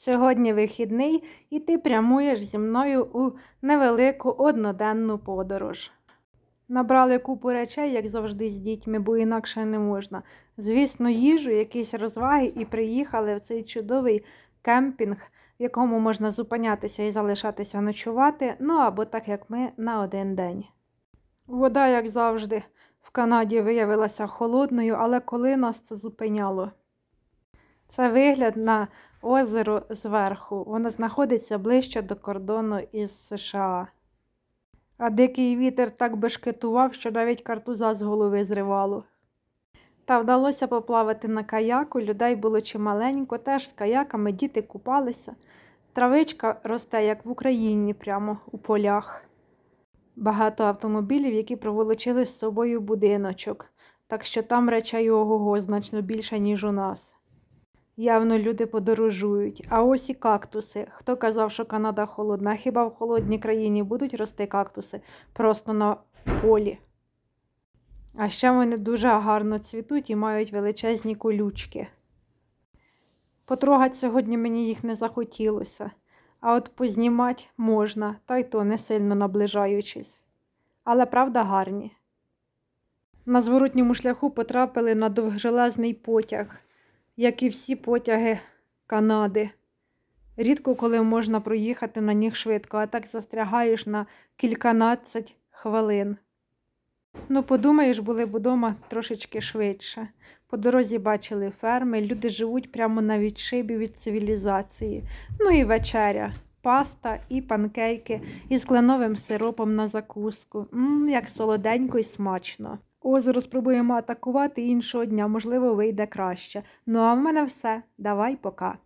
Сьогодні вихідний, і ти прямуєш зі мною у невелику одноденну подорож. Набрали купу речей, як завжди, з дітьми, бо інакше не можна. Звісно, їжу, якісь розваги, і приїхали в цей чудовий кемпінг, в якому можна зупинятися і залишатися ночувати, ну або так як ми на один день. Вода, як завжди, в Канаді виявилася холодною, але коли нас це зупиняло? Це вигляд на озеро зверху. Воно знаходиться ближче до кордону із США. А дикий вітер так бешкетував, що навіть картуза з голови зривало. Та вдалося поплавати на каяку, людей було чималенько, теж з каяками діти купалися. Травичка росте, як в Україні, прямо у полях. Багато автомобілів, які проволочили з собою будиночок, так що там речей ого значно більше, ніж у нас. Явно люди подорожують. А ось і кактуси. Хто казав, що Канада холодна? Хіба в холодній країні будуть рости кактуси просто на полі? А ще вони дуже гарно цвітуть і мають величезні колючки. Потрогати сьогодні мені їх не захотілося, а от познімати можна, та й то не сильно наближаючись. Але правда гарні. На зворотньому шляху потрапили на довжелезний потяг як і всі потяги Канади. Рідко коли можна проїхати на них швидко, а так застрягаєш на кільканадцять хвилин. Ну, подумаєш, були б удома трошечки швидше. По дорозі бачили ферми, люди живуть прямо на відшибі від цивілізації. Ну і вечеря, паста і панкейки із кленовим сиропом на закуску. Мм, як солоденько і смачно. Озеро спробуємо атакувати іншого дня, можливо, вийде краще. Ну а в мене все. Давай пока.